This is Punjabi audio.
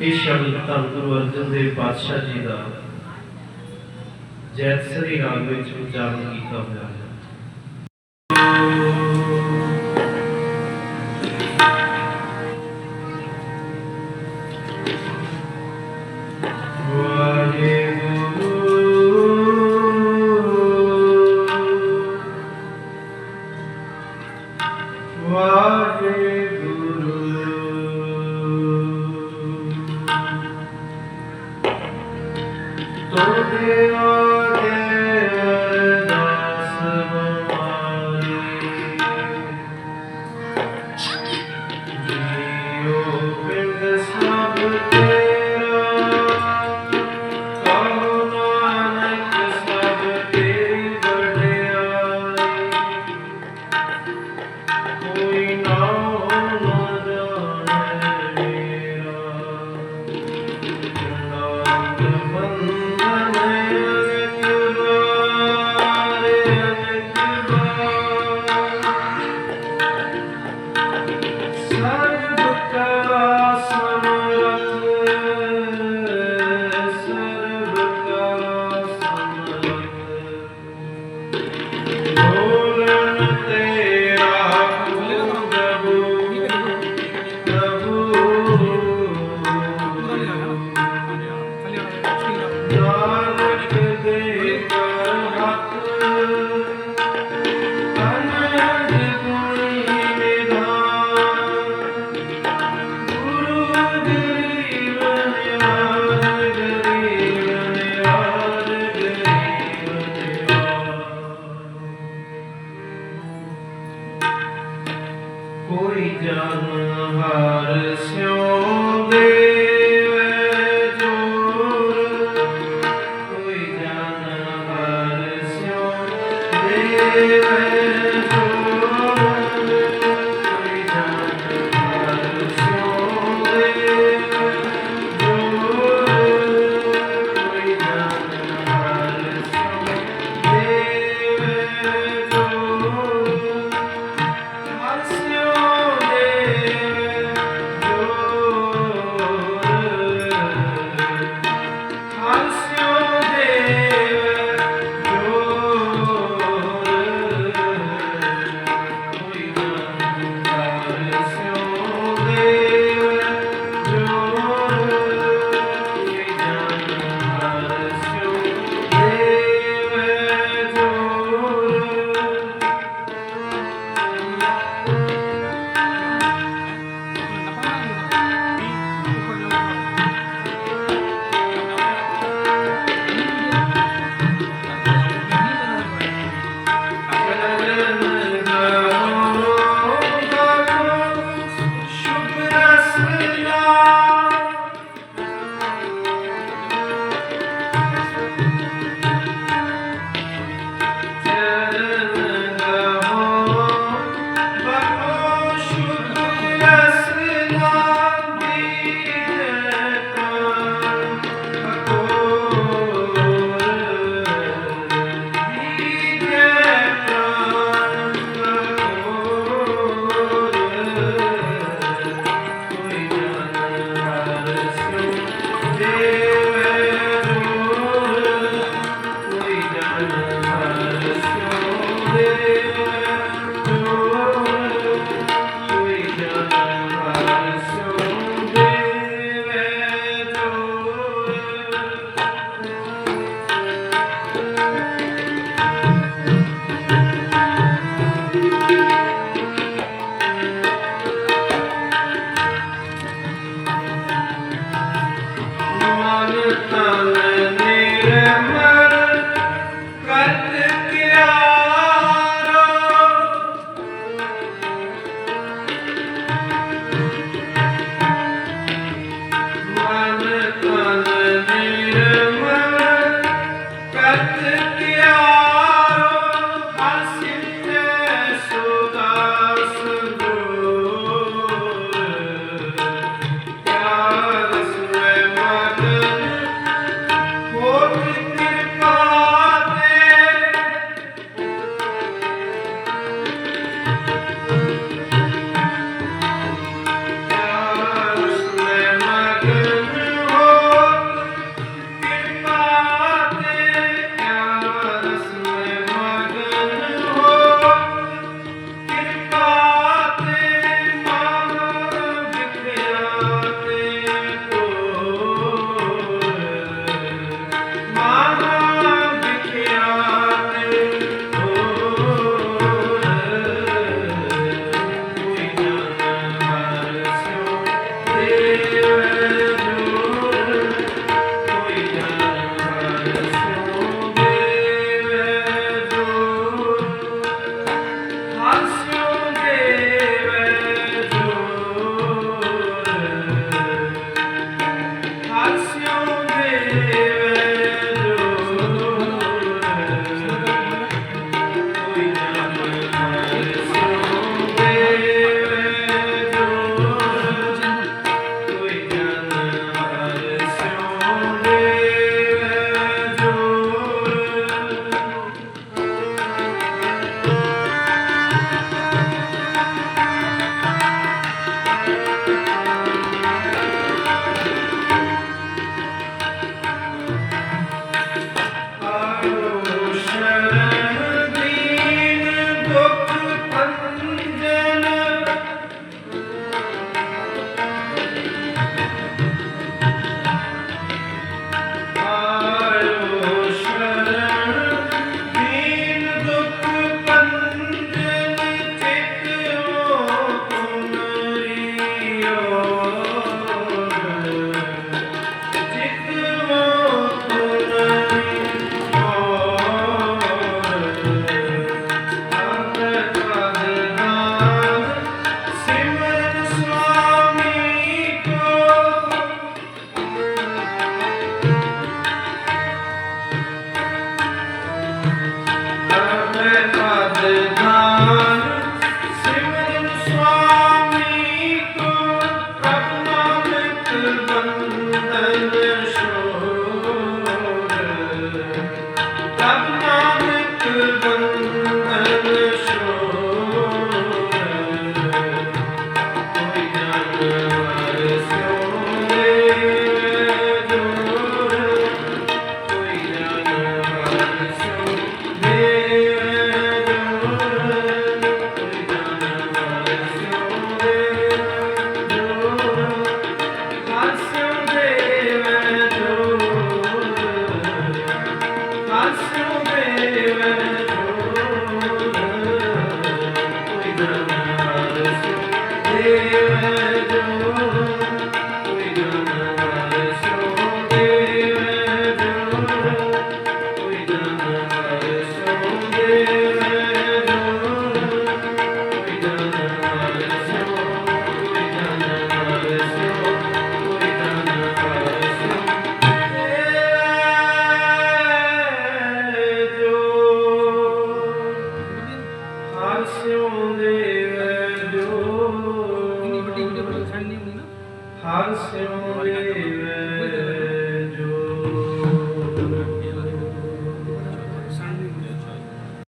ਇਹ ਸ਼ਬਦ ਧੰਨ ਗੁਰੂ ਅਰਜਨ ਦੇਵ ਪਾਤਸ਼ਾਹ ਜੀ ਦਾ ਜੈਤ ਸ੍ਰੀ ਵਿੱਚ ਉਚਾਰਨ ਕੀਤਾ ਹੋਇਆ। 또 되어 ਕੋਈ ਜਨ ਕੋਈ ਜਨ ਹਰ ਸਿਉ